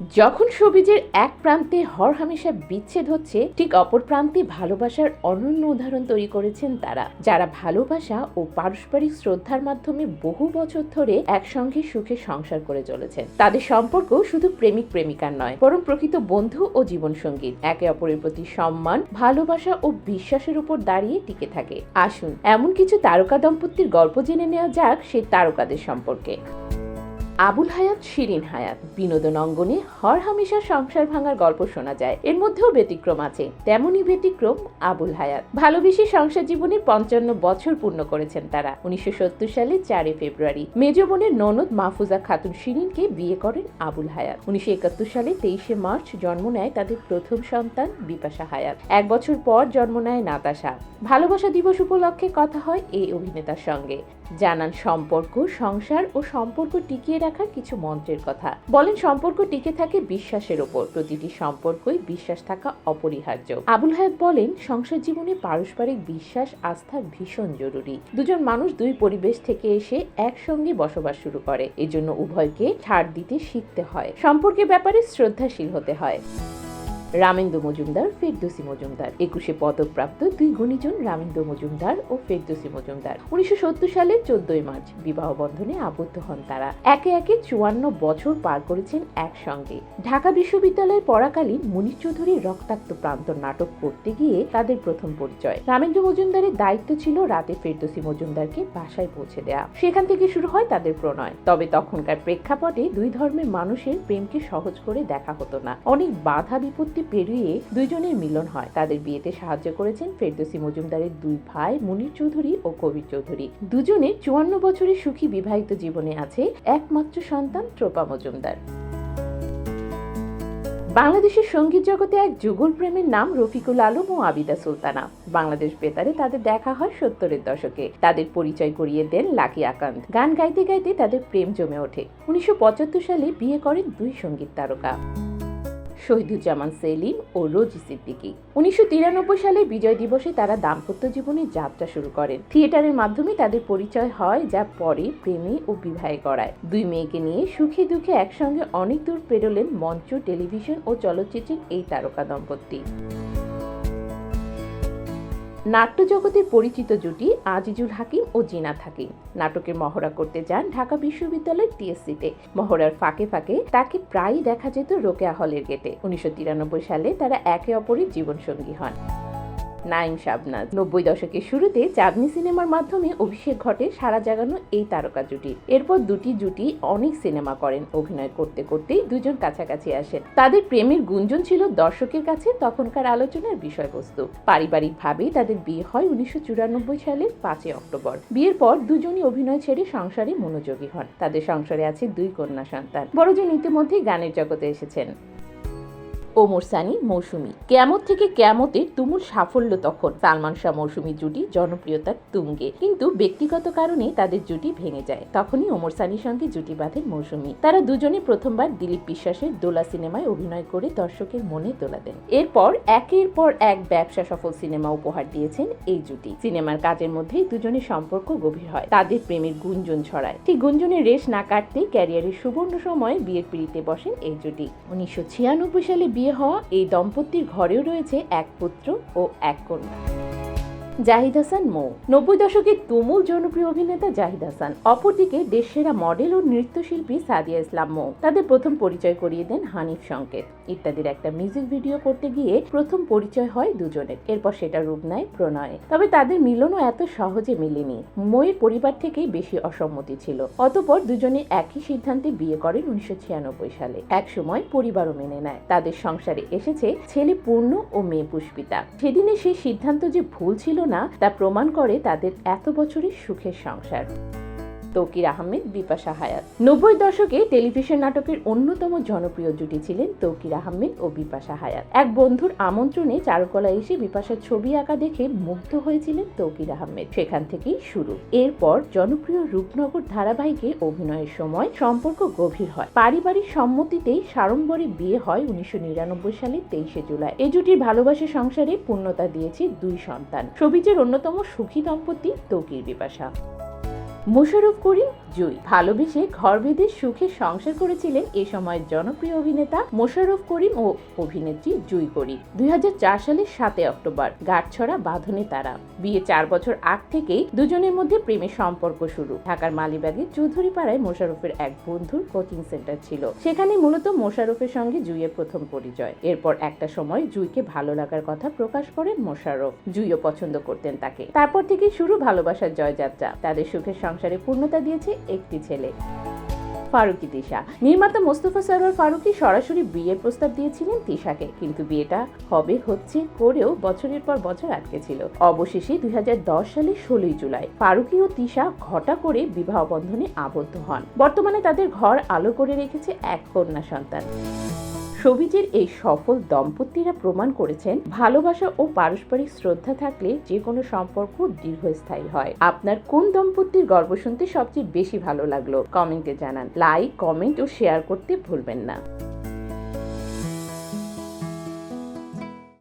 যখন সবিজের এক প্রান্তে হরহামেশা বিচ্ছেদ হচ্ছে, ঠিক অপর প্রান্তে ভালোবাসার অনন্য উদাহরণ তৈরি করেছেন তারা, যারা ভালোবাসা ও পারস্পরিক শ্রদ্ধার মাধ্যমে বহু বছর ধরে একসঙ্গে সুখে সংসার করে চলেছেন। তাদের সম্পর্ক শুধু প্রেমিক প্রেমিকার নয়, বরং প্রকৃত বন্ধু ও জীবনসঙ্গী। একে অপরের প্রতি সম্মান, ভালোবাসা ও বিশ্বাসের উপর দাঁড়িয়ে টিকে থাকে। আসুন, এমন কিছু তারকা দম্পতির গল্প জেনে নেওয়া যাক সেই তারকাদের সম্পর্কে। আবুল হায়াত, শিরিন হায়াত। বিনোদন অঙ্গনে হর হামেশা সংসার ভাঙার গল্প শোনা যায়। এর মধ্যেও ব্যতিক্রম আছে। তেমনই ব্যতিক্রম আবুল হায়াত। ভালোবেসে সংসার জীবনে পঞ্চান্ন বছর পূর্ণ করেছেন তারা। উনিশশো সালে চারই ফেব্রুয়ারি মেজ বোনের ননদ মাহফুজা খাতুন শিরিনকে বিয়ে করেন আবুল হায়াত। উনিশশো একাত্তর সালে তেইশে মার্চ জন্ম নেয় তাদের প্রথম সন্তান বিপাশা হায়াত। এক বছর পর জন্ম নেয় নাতাশা। ভালোবাসা দিবস উপলক্ষে কথা হয় এই অভিনেতার সঙ্গে। জানান সম্পর্ক, সংসার ও সম্পর্ক টিকিয়ে রাখার কিছু মন্ত্রের কথা। বলেন, সম্পর্ক টিকে থাকে বিশ্বাসের ওপর। প্রতিটি সম্পর্কই বিশ্বাস থাকা অপরিহার্য। আবুল হায়াত বলেন, সংসার জীবনে পারস্পরিক বিশ্বাস, আস্থা ভীষণ জরুরি। দুজন মানুষ দুই পরিবেশ থেকে এসে একসঙ্গে বসবাস শুরু করে। এজন্য উভয়কে ছাড় দিতে শিখতে হয়। সম্পর্কের ব্যাপারে শ্রদ্ধাশীল হতে হয়। রামেন্দ্র মজুমদার, ফেরদৌসি মজুমদার। একুশে পদকপ্রাপ্ত দুই গুণীজন রামেন্দ্র মজুমদার ও ফেরদৌসি মজুমদার। উনিশশো সত্তর সালের চোদ্দই মার্চ বিবাহ বন্ধনে আবদ্ধ হন তারা। একে একে চুয়ান্ন বছর পার করেছেন একসঙ্গে। ঢাকা বিশ্ববিদ্যালয়ে পড়াকালীন মুনির চৌধুরীর রক্তাক্ত প্রান্ত নাটক করতে গিয়ে তাদের প্রথম পরিচয়। রামেন্দ্র মজুমদারের দায়িত্ব ছিল রাতে ফেরদৌসি মজুমদারকে বাসায় পৌঁছে দেওয়া সেখান থেকে শুরু হয় তাদের প্রণয়। তবে তখনকার প্রেক্ষাপটে দুই ধর্মের মানুষের প্রেমকে সহজ করে দেখা হতো না। অনেক বাধা বিপত্তি পেরিয়ে দুইজনের মিলন হয়। তাদের বিয়েতে সাহায্য করেছেন ফেরদৌসি মজুমদারের দুই ভাই মুনির চৌধুরী ও কবির চৌধুরী। দুজনের চুয়ান্ন বছরের সুখী বিবাহিত জীবনে আছে একমাত্র সন্তান ট্রোপা মজুমদার। বাংলাদেশের সংগীত জগতে এক যুগল প্রেমের নাম রফিকুল আলম ও আবিদা সুলতানা। বাংলাদেশ বেতারে তাদের দেখা হয় সত্তরের দশকে। তাদের পরিচয় করিয়ে দেন লাকি আকান্ত। গান গাইতে গাইতে তাদের প্রেম জমে ওঠে। উনিশশো পঁচাত্তর সালে বিয়ে করেন দুই সংগীত তারকা। শহীদুজ্জামান সেলিম ও রোজি সিদ্দিকী। উনিশশো তিরানব্বই সালে বিজয় দিবসে তারা দাম্পত্য জীবনে যাত্রা শুরু করেন। থিয়েটারের মাধ্যমে তাদের পরিচয় হয় যা পরে প্রেমে ও বিবাহে করায় দুই মেয়েকে নিয়ে সুখে দুঃখে একসঙ্গে অনেক দূর পেরোলেন মঞ্চ, টেলিভিশন ও চলচ্চিত্রের এই তারকা দম্পতি। নাট্যজগতের পরিচিত জুটি আজিজুল হাকিম ও জিনা হাকিম নাটকের মহড়া করতে যান ঢাকা বিশ্ববিদ্যালয়ের টিএসসিতে। মহড়ার ফাঁকে ফাঁকে তাকে প্রায়ই দেখা যেত রোকেয়া হলের গেটে। উনিশশো তিরানব্বই সালে তারা একে অপরের জীবনসঙ্গী হন। নাইম শাবনাজ। নব্বই দশকের শুরুতে চাঁদনি সিনেমার মাধ্যমে অভিষেক ঘটে সারা জাগানো এই তারকা জুটি। এরপর দুটি জুটি অনেক সিনেমা করেন, অভিনয় করতে করতেই দুজন কাছাকাছি আসেন। তাদের প্রেমের গুঞ্জন ছিল দর্শকের কাছে তখনকার আলোচনার বিষয়বস্তু। পারিবারিকভাবেই তাদের বিয়ে হয় উনিশশো চুরানব্বই সালের পাঁচই অক্টোবর। বিয়ের পর দুজনই অভিনয় ছেড়ে সংসারে মনোযোগী হন। তাদের সংসারে আছে দুই কন্যা সন্তান। বড়জন ইতিমধ্যেই গানের জগতে এসেছেন। ওমর সানি মৌসুমি। কেয়ামত থেকে কেয়ামতের তুমুল সাফল্য তখন। সালমান শাহ মৌসুমি জুটি জনপ্রিয়তার তুঙ্গে। কিন্তু ব্যক্তিগত কারণে তাদের জুটি ভেঙে যায়। তখনই ওমর সানির সঙ্গে জুটি বাঁধেন মৌসুমি। তারা দুজনে প্রথমবার দিলীপ বিশ্বাসের দোলা সিনেমায় অভিনয় করে দর্শকের মনে দোলা দেন। এরপর একের পর এক ব্যবসা সফল সিনেমা উপহার দিয়েছেন এই জুটি। সিনেমার কাজের মধ্যেই দুজনের সম্পর্ক গভীর হয়। তাদের প্রেমের গুঞ্জন ছড়ায়। ঠিক গুঞ্জনের রেশ না কাটতেই ক্যারিয়ারের সুবর্ণ সময়ে বিয়ের পিড়িতে বসেন এই জুটি। উনিশশো ছিয়ানব্বই সালে বিয়ে হওয়া এই দম্পতির ঘরেও রয়েছে এক পুত্র ও এক কন্যা। জাহিদ হাসান মৌ। নব্বই দশকে তুমুল জনপ্রিয় অভিনেতা জাহিদ হাসান, অপরদিকে দেশসেরা মডেল ও নৃত্যশিল্পী সাদিয়া ইসলাম মৌ। তাদের প্রথম পরিচয় করিয়ে দেন হানিফ সংকেত। ইত্যাদির একটা মিউজিক ভিডিও করতে গিয়ে প্রথম পরিচয় হয় দুজনের। এরপর সেটা রূপ নেয় প্রণয়ে। তবে তাদের মিলনও এত সহজে মেলেনি। মৌয়ের পরিবার থেকেই বেশি অসম্মতি ছিল। অতপর দুজনে একই সিদ্ধান্তে বিয়ে করেন উনিশশো ছিয়ানব্বই সালে। এক সময় পরিবারও মেনে নেয়। তাদের সংসারে এসেছে ছেলে পূর্ণ ও মেয়ে পুষ্পিতা। সেদিনে সেই সিদ্ধান্ত যে ভুল ছিল না তা প্রমাণ করে তাদের এত বছরের সুখের সংসার। তৌকির আহমেদ, বিপাশা হায়াত। নব্বই দশকে টেলিভিশন নাটকের অন্যতম জনপ্রিয় জুটি ছিলেন তৌকির আহমেদ ও বিপাশা হায়াত। এক বন্ধুর আমন্ত্রণে চারুকলা এসে বিপাশার ছবি আঁকা দেখে মুগ্ধ হয়েছিলেন তৌকির আহমেদ। সেখান থেকেই শুরু। এরপর জনপ্রিয় রূপনগর ধারাবাহিকে অভিনয়ের সময় সম্পর্ক গভীর হয়। পারিবারিক সম্মতিতেই সাড়ম্বরে বিয়ে হয় উনিশশো নিরানব্বই সালের তেইশে জুলাই। এই জুটির ভালোবাসা সংসারে পূর্ণতা দিয়েছে দুই সন্তান। সবিজের অন্যতম সুখী দম্পতি তৌকির বিপাশা। মোশাররফ করিম জুই ভালোবেসে ঘর বেঁধে সুখে সংসার করেছিলেন এ সময়ের জনপ্রিয় অভিনেতা মোশাররফ করিম ও অভিনেত্রী জুই করিম। দুই সালের সাতই অক্টোবর, গাঁটছড়া বাঁধনে তারা। বিয়ে চার বছর আগ থেকেই দুজনের মধ্যে প্রেমের সম্পর্ক শুরু। ঢাকার মালিবাগে চৌধুরী পাড়ায় মোশাররফের এক বন্ধুর কোচিং সেন্টার ছিল। সেখানে মূলত মোশাররফের সঙ্গে জুইয়ের প্রথম পরিচয়। এরপর একটা সময় জুইকে ভালো লাগার কথা প্রকাশ করেন মোশাররফ। জুইও পছন্দ করতেন তাকে। তারপর থেকে শুরু ভালোবাসার জয়যাত্রা। তাদের সুখের সংসারে পূর্ণতা দিয়েছে একটি ছেলে। ফারুকি তিশা। নির্মাতা মোস্তফা সরোয়ার ফারুকি সরাসরি বিয়ের প্রস্তাব দিয়েছিলেন তিশাকে। কিন্তু বিয়েটা হবে হচ্ছে করেও বছরের পর বছর আটকে ছিল। অবশেষে দুই হাজার দশ সালে ষোলোই জুলাই ফারুকি ও তিশা ঘটা করে বিবাহ বন্ধনে আবদ্ধ হন। বর্তমানে তাদের ঘর আলো করে রেখেছে এক কন্যা সন্তান। সবিজের এই সফল দম্পতিরা প্রমাণ করেছেন, ভালোবাসা ও পারস্পরিক শ্রদ্ধা থাকলে যে কোনো সম্পর্ক দীর্ঘস্থায়ী হয়। আপনার কোন দম্পতির গর্ব শুনতে সবচেয়ে বেশি ভালো লাগল? কমেন্টে জানান। লাইক, কমেন্ট ও শেয়ার করতে ভুলবেন না।